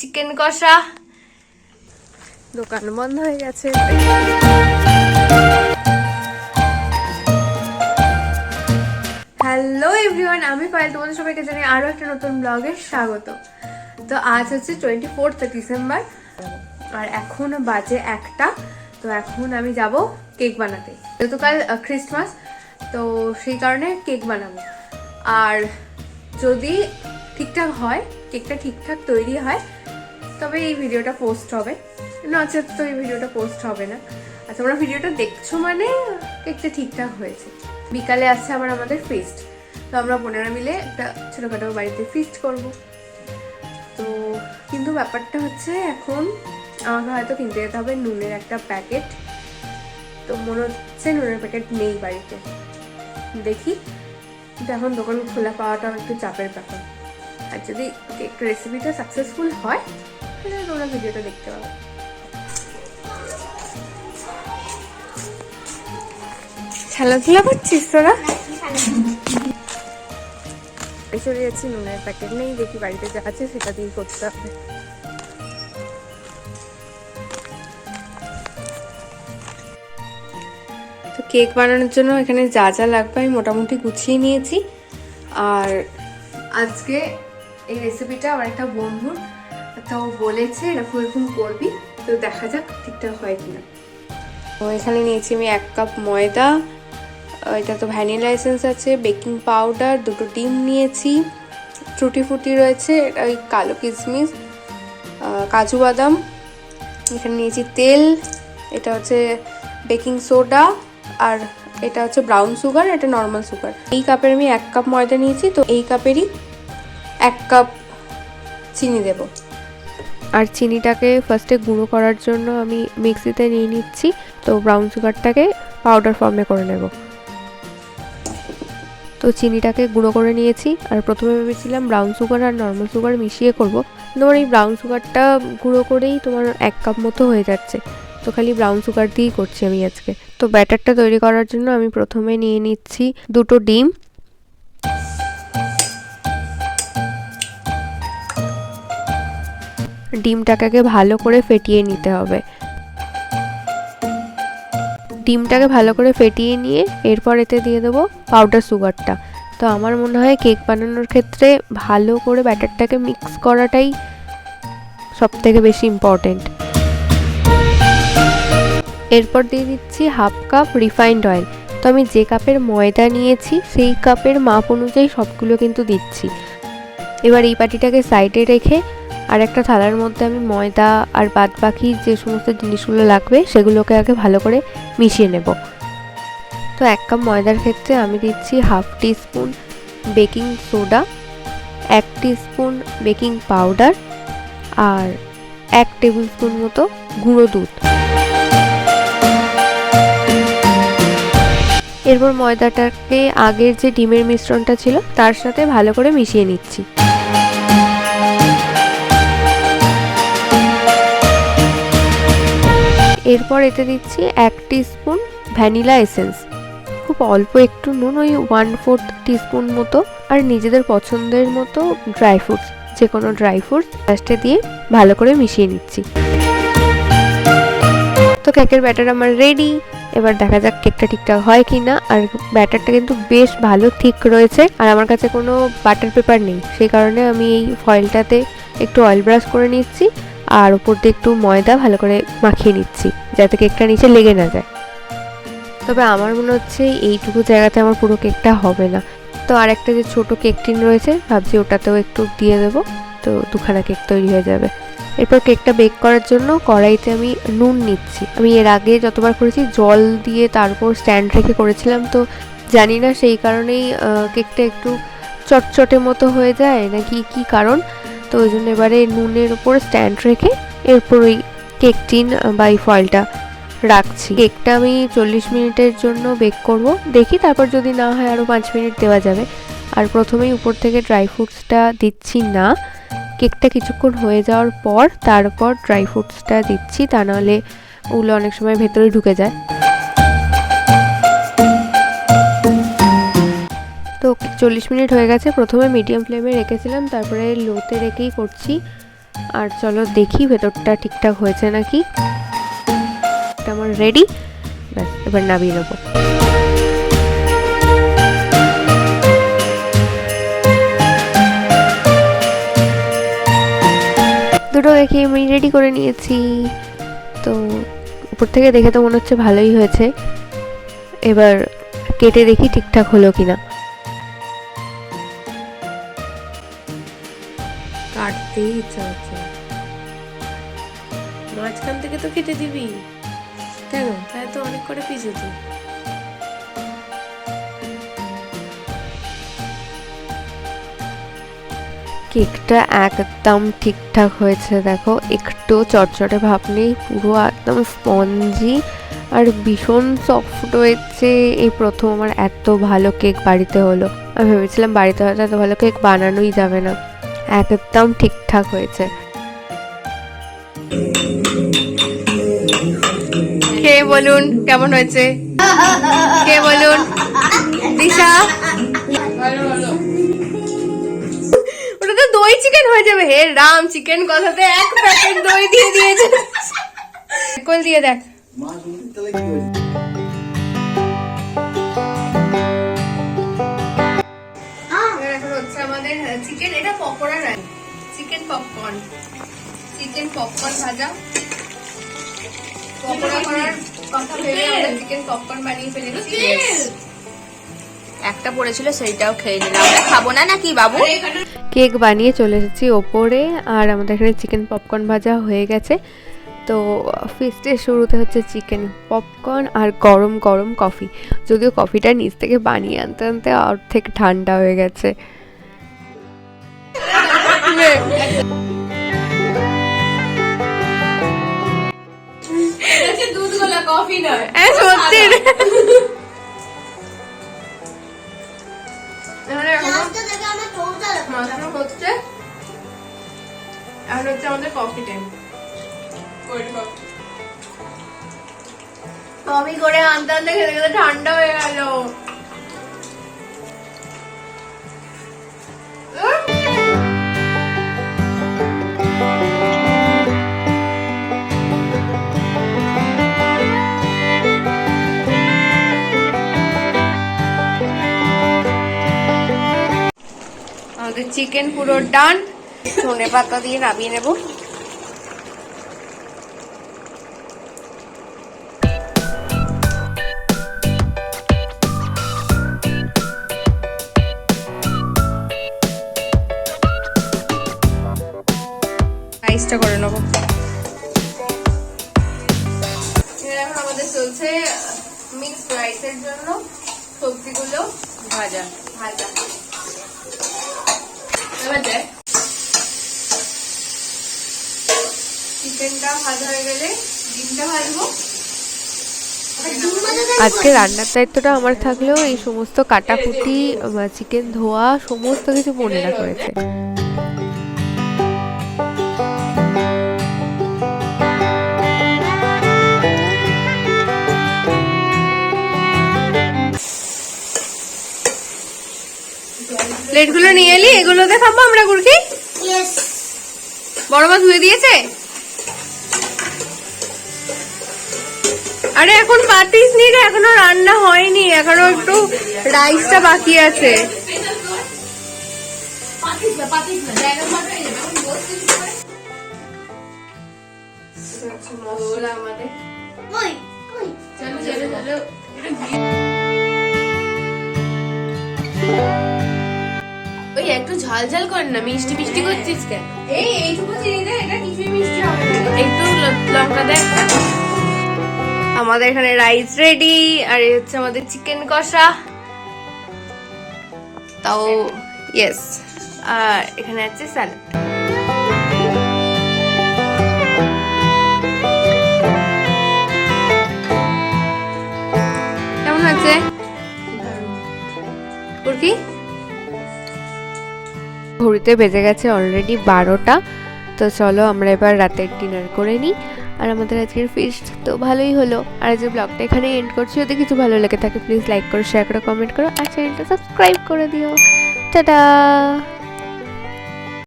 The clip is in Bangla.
চিকেন কষা। দোকান বন্ধ হয়ে গেছে। হ্যালো এভরিওয়ান আমি পায়েল তোমাদের সবাইকে জানি আরও একটা নতুন ব্লগে স্বাগত। তো আজ হচ্ছে টোয়েন্টি ফোর্থ ডিসেম্বর আর এখন বাজে একটা তো এখন আমি যাব কেক বানাতে। যেহেতু কাল খ্রিস্টমাস তো সেই কারণে কেক বানাবো। আর যদি ঠিকঠাক হয় কেকটা ঠিকঠাক তৈরি হয় তবে এই ভিডিওটা পোস্ট হবে। নচেত তো এই ভিডিওটা পোস্ট হবে না। আর তোমরা ভিডিওটা দেখছ মানে কেকটা ঠিকঠাক হয়েছে। বিকালে আসছে আবার আমাদের ফিস্ট তো আমরা বোনেরা মিলে একটা ছোটোখাটো বাড়িতে ফিস্ট করব। তো কিন্তু ব্যাপারটা হচ্ছে এখন আমাকে হয়তো কিনতে যেতে হবে নুনের একটা প্যাকেট তো মনে হচ্ছে নুনের প্যাকেট নেই বাড়িতে। দেখি। কিন্তু এখন দোকান খোলা পাওয়াটাও একটু চাপের ব্যাপার। আর যদি কেক রেসিপিটা সাকসেসফুল হয় তোমরা ভিডিওটা দেখতে পাবে। খেলাধুলা করছিস তোরা? চলে যাচ্ছি নুনের প্যাকেট নেই দেখি বাড়িতে যা আছে সেটা দিয়ে করতে হবে। তো কেক বানানোর জন্য এখানে যা যা লাগবে আমি মোটামুটি গুছিয়ে নিয়েছি। আর আজকে এই রেসিপিটা আমার একটা বন্ধুর তো বলেছে এরকম এরকম করবি, তো দেখা যাক ঠিকঠাক হয় কিনা। তো এখানে নিয়েছি আমি এক কাপ ময়দা এটা তো ভ্যানিলা এসেন্স আছে, বেকিং পাউডার, দুটো ডিম নিয়েছি টুটি ফুটি রয়েছে ওই কালো কিশমিশ কাজু বাদাম, এখানে নিয়েছি তেল, এটা হচ্ছে বেকিং সোডা, আর এটা হচ্ছে ব্রাউন সুগার, এটা নর্মাল সুগার। এই কাপের আমি এক কাপ ময়দা নিয়েছি, তো এই কাপেরই এক কাপ চিনি দেব। আর চিনিটাকে ফার্স্টে গুঁড়ো করার জন্য আমি মিক্সিতে নিয়ে নিচ্ছি। তো ব্রাউন সুগারটাকে পাউডার ফর্মে করে নেব। তো চিনিটাকে গুঁড়ো করে নিয়েছি। আর প্রথমে ভেবেছিলাম ব্রাউন সুগার আর নর্মাল সুগার মিশিয়ে করব। তোমার এই ব্রাউন সুগারটা গুঁড়ো করেই তোমার এক কাপ মতো হয়ে যাচ্ছে। তো খালি ব্রাউন সুগার দিয়েই করছি আমি আজকে। তো ব্যাটারটা তৈরি করার জন্য আমি প্রথমে নিয়ে নিচ্ছি দুটো ডিম। ডিমটাকে ভালো করে ফেটিয়ে নিতে হবে। ডিমটাকে ভালো করে ফেটিয়ে নিয়ে এরপর এতে দিয়ে দেবো পাউডার সুগারটা তো আমার মনে হয় কেক বানানোর ক্ষেত্রে ভালো করে ব্যাটারটাকে মিক্স করাটাই সব থেকে বেশি ইম্পর্টেন্ট এরপর দিয়ে দিচ্ছি হাফ কাপ রিফাইন্ড অয়েল তো আমি যে কাপের ময়দা নিয়েছি, সেই কাপের মাপ অনুযায়ী সবগুলো কিন্তু দিচ্ছি। এবার এই পাটিটাকে সাইডে রেখে আর একটা থালার মধ্যে আমি ময়দা আর বাদ বাকি যে সমস্ত জিনিসগুলো লাগবে, সেগুলোকে আগে ভালো করে মিশিয়ে নেব। তো এক কাপ ময়দার ক্ষেত্রে আমি দিচ্ছি half teaspoon baking soda, এক স্পুন বেকিং পাউডার আর এক টেবিল স্পুন মতো গুঁড়ো দুধ। এরপর ময়দাটাকে আগের যে ডিমের মিশ্রণটা ছিল, তার সাথে ভালো করে মিশিয়ে নিচ্ছি। এরপর এতে দিচ্ছি এক স্পুন ভ্যানিলা এসেন্স। খুব অল্প একটু নুন, ওই ওয়ান ফোর্থ টিস্পুন মতো, আর নিজেদের পছন্দের মতো ড্রাই ফ্রুটস যে কোনো ড্রাই ফ্রুটস লাস্টে দিয়ে ভালো করে মিশিয়ে নিচ্ছি। তো কেকের ব্যাটার আমার রেডি এবার দেখা যাক কেকটা ঠিকঠাক হয় কি না আর ব্যাটারটা কিন্তু বেশ ভালো ঠিক রয়েছে, আর আমার কাছে কোনো বাটার পেপার নেই। সেই কারণে আমি এই ফয়েলটাতে একটু অয়েল ব্রাশ করে নিচ্ছি। আর উপর দিয়ে একটু ময়দা ভালো করে মাখিয়ে নিচ্ছি, যাতে কেকটা নিচে লেগে না যায়। তবে আমার মনে হচ্ছে এইটুকু জায়গাতে আমার পুরো কেকটা হবে না। তো আর একটা যে ছোটো কেক টিন রয়েছে, ভাবছি ওটাতেও একটু দিয়ে দেবো, তো দুখানা কেক তৈরি হয়ে যাবে। এরপর কেকটা বেক করার জন্য কড়াইতে আমি নুন নিচ্ছি। আমি এর আগে যতবার করেছি, জল দিয়ে তারপর স্ট্যান্ড রেখে করেছিলাম, তো জানি না সেই কারণেই কেকটা একটু চটচটে মতো হয়ে যায়, নাকি কি কারণ? তো ওই জন্য এবারে নুনের ওপর স্ট্যান্ড রেখে এরপর ওই কেক টিন বা এই ফয়েলটা রাখছি। কেকটা আমি চল্লিশ মিনিটের জন্য বেক করব। দেখি তারপর যদি না হয় আরও পাঁচ মিনিট দেওয়া যাবে। আর প্রথমেই উপর থেকে ড্রাই ফ্রুটসটা দিচ্ছি না। কেকটা কিছুক্ষণ হয়ে যাওয়ার পর তারপর ড্রাই ফ্রুটসটা দিচ্ছি। তা নাহলে ওগুলো অনেক সময় ভেতরে ঢুকে যায়। চল্লিশ মিনিট হয়ে গেছে। প্রথমে মিডিয়াম ফ্লেমে রেখেছিলাম, তারপরে লোতে রেখেই করছি। আর চলো দেখি ভেতরটা ঠিকঠাক হয়েছে নাকি। আমার রেডি ব্যাস, এবার নামিয়ে নেব। দুটো কেকই আমি রেডি করে নিয়েছি। তো উপর থেকে দেখে তো মনে হচ্ছে ভালোই হয়েছে। এবার কেটে দেখি ঠিকঠাক হলো কিনা। ইচ্ছা হচ্ছে। মাঝখান থেকে তো কেটে দিবি। কেন? তাই তো অনেক করে কেকটা একদম ঠিকঠাক হয়েছে, দেখো। একটু চটচটে ভাব নেই, পুরো একদম স্পঞ্জি। আর ভীষণ সফট হয়েছে। এই প্রথম আমার এত ভালো কেক বাড়িতে হলো। আমি ভেবেছিলাম বাড়িতে হয়তো এত ভালো কেক বানানোই যাবে না। একদম ঠিকঠাক হয়েছে। কে বলুন, কেমন হয়েছে? কে বলুন? দিশা? ওটা তো দই চিকেন হয়ে যাবে। হে রাম চিকেন কথাতে এক প্যাকেট দই দিয়ে দিয়েছে। কল দিয়ে দেখ। আমাদের চিকেন এটা পকোড়া নয় চিকেন পপকর্ন চিকেন পপকর্ন ভাজা। পকোড়া করার কথা ভেবে আমরা চিকেন পপকর্ন বানিয়ে ফেলেছি। একটা পড়েছিল সেইটাও খেয়ে নিলাম। আমরা খাব না নাকি বাবু? কেক বানিয়ে চলে এসেছি ওপরে আর আমাদের এখানে চিকেন পপকর্ন ভাজা হয়ে গেছে। তো ফিস্টের শুরুতে হচ্ছে চিকেন পপকর্ন আর গরম গরম কফি যদিও কফিটা নিচ থেকে বানিয়ে আনতে আনতে অর্ধেক ঠান্ডা হয়ে গেছে। দুধ গোলা কফি নয়। সত্যি এখানে হচ্ছে আমাদের কফি টাইম কফি করে আনতে আনতে খেতে খেতে ঠান্ডা হয়ে গেল। চিকেন পুরো ডান। ধনে পাতা দিয়ে নামিয়ে নেব। রাইসটা করে নেব। আমাদের চলছে মিক্স রাইসের জন্য সবজিগুলো ভাজা। ভাজা। এবার দেখ চিকেনটা ভাজা হয়ে গেলে ডিমটা ভাজবো। আজকে রান্নার দায়িত্বটা আমার থাকলেও এই সমস্ত কাটাকুটি চিকেন ধোয়া সমস্ত কিছু মনে রাখা করেছে প্লেটগুলো নিয়ে এলি এগুলোতে খাব আমরা গুড়কি বড় মা ধুয়ে দিয়েছে? আরে এখন পাতিস নি রে এখনও রান্না হয়নি এখনও একটু রাইসটা বাকি আছে। আমাদের। ওই একটু ঝাল ঝাল কর না মিষ্টি মিষ্টি করছিস কেন? এই এইটুকু চিনি দে এটা কিছুই মিষ্টি হবে একটু লঙ্কা দেখ। আমাদের এখানে রাইস রেডি আর এই হচ্ছে আমাদের চিকেন কষা। তাও ইয়েস আর এখানে আছে স্যালাড কেমন হচ্ছে কি ঘড়িতে বেজে গেছে অলরেডি বারোটা। তো চলো আমরা এবার রাতের ডিনার করে নিই। আর আমাদের আজকের ফিস্ট তো ভালোই হলো। আর আজকের ব্লগটা এখানে এন্ড করছি। যদি কিছু ভালো লেগে থাকে প্লিজ লাইক করো শেয়ার করো কমেন্ট করো। আর চ্যানেলটা সাবস্ক্রাইব করে দিও। টাটা